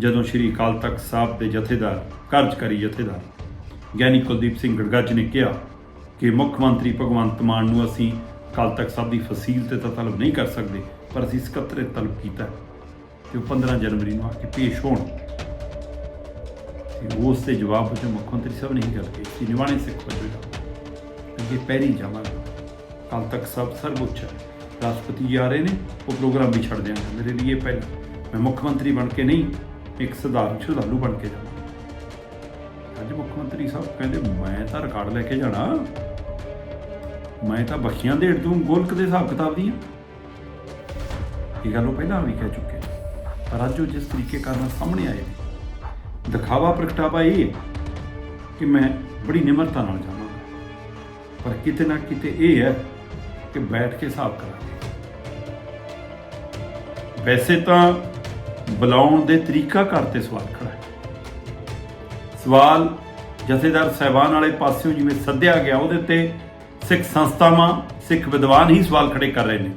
ਜਦੋਂ ਸ਼੍ਰੀ ਅਕਾਲ ਤਖਤ ਸਾਹਿਬ ਦੇ ਜਥੇਦਾਰ ਕਾਰਜਕਾਰੀ ਜਥੇਦਾਰ, ਗਿਆਨੀ ਕੁਲਦੀਪ ਸਿੰਘ ਗੜਗੱਜ ਨੇ ਕਿਹਾ ਕਿ ਮੁੱਖ ਮੰਤਰੀ ਭਗਵੰਤ ਮਾਨ ਨੂੰ ਅਸੀਂ ਅਕਾਲ ਤਖਤ ਸਾਹਿਬ ਦੀ ਫਸੀਲ ਤੇ ਤਾਂ ਤਲਬ ਨਹੀਂ ਕਰ ਸਕਦੇ, ਪਰ ਅਸੀਂ ਸਕੱਤਰੇ ਤਲਬ ਕੀਤਾ ਹੈ ਤੇ ਉਹ 15 ਜਨਵਰੀ ਨੂੰ ਆ ਕੇ ਪੇਸ਼ ਹੋਣ। ਤੇ ਉਸ ਦੇ ਜਵਾਬ ਵਿੱਚ ਮੁੱਖ ਮੰਤਰੀ ਸਾਹਿਬ ਨਹੀਂ ਇਹ ਗੱਲ ਕਹੀ ਕਿ ਨਿਵਾਣੇ ਸਿੱਖ ਵਜੋਂ ਅੱਗੇ ਪੈਰੀ ਜਾਵਾਂਗੇ ਅਕਾਲ ਤਖ਼ਤ ਸਾਹਿਬ ਸਰਵਉੱਚ ਹੈ। ਰਾਸ਼ਟਰਪਤੀ ਜੀ ਆ ਰਹੇ ਨੇ, ਉਹ ਪ੍ਰੋਗਰਾਮ ਵੀ ਛੱਡ ਦਿਆਂਗਾ। ਮੇਰੇ ਲਈ ਇਹ ਪਹਿਲਾਂ। ਮੈਂ ਮੁੱਖ ਮੰਤਰੀ ਬਣ ਕੇ ਨਹੀਂ ਇੱਕ ਸਧਾਰਨ ਸ਼ਰਧਾਲੂ ਬਣ ਕੇ ਜਾਵਾਂ ਅੱਜ ਮੁੱਖ ਮੰਤਰੀ ਸਾਹਿਬ ਕਹਿੰਦੇ, ਮੈਂ ਤਾਂ ਰਿਕਾਰਡ ਲੈ ਕੇ ਜਾਣਾ। ਮੈਂ ਤਾਂ ਬਖੀਆਂ ਦੇ ਦੂੰ ਗੋਲਕ ਦੇ ਹਿਸਾਬ ਕਿਤਾਬ ਦੀਆਂ। ਇਹ ਗੱਲ ਉਹ ਪਹਿਲਾਂ ਵੀ ਕਹਿ ਚੁੱਕੇ ਪਰ ਅੱਜ ਉਹ ਜਿਸ ਤਰੀਕੇ ਕਾਰਨ ਸਾਹਮਣੇ ਆਏ ਦਿਖਾਵਾ ਪ੍ਰਗਟਾਵਾ ਇਹ ਕਿ ਮੈਂ ਬੜੀ ਨਿਮਰਤਾ ਨਾਲ ਜਾਵਾਂਗਾ। ਪਰ ਕਿਤੇ ਨਾ ਕਿਤੇ ਇਹ ਹੈ ਕਿ ਬੈਠ ਕੇ ਹਿਸਾਬ ਕਰਾਂਗੇ। ਵੈਸੇ ਤਾਂ ਬੁਲਾਉਣ ਦੇ ਤਰੀਕਾ ਘਰ ਤੇ ਸਵਾਲ ਖੜਾ ਹੈ। ਸਵਾਲ ਜਥੇਦਾਰ ਸਹਿਬਾਨ ਵਾਲੇ ਪਾਸਿਓਂ ਜਿਵੇਂ ਸੱਦਿਆ ਗਿਆ, ਉਹਦੇ ਤੇ ਸਿੱਖ ਸੰਸਥਾਵਾਂ, ਸਿੱਖ ਵਿਦਵਾਨ ਹੀ ਸਵਾਲ ਖੜੇ ਕਰ ਰਹੇ ਨੇ।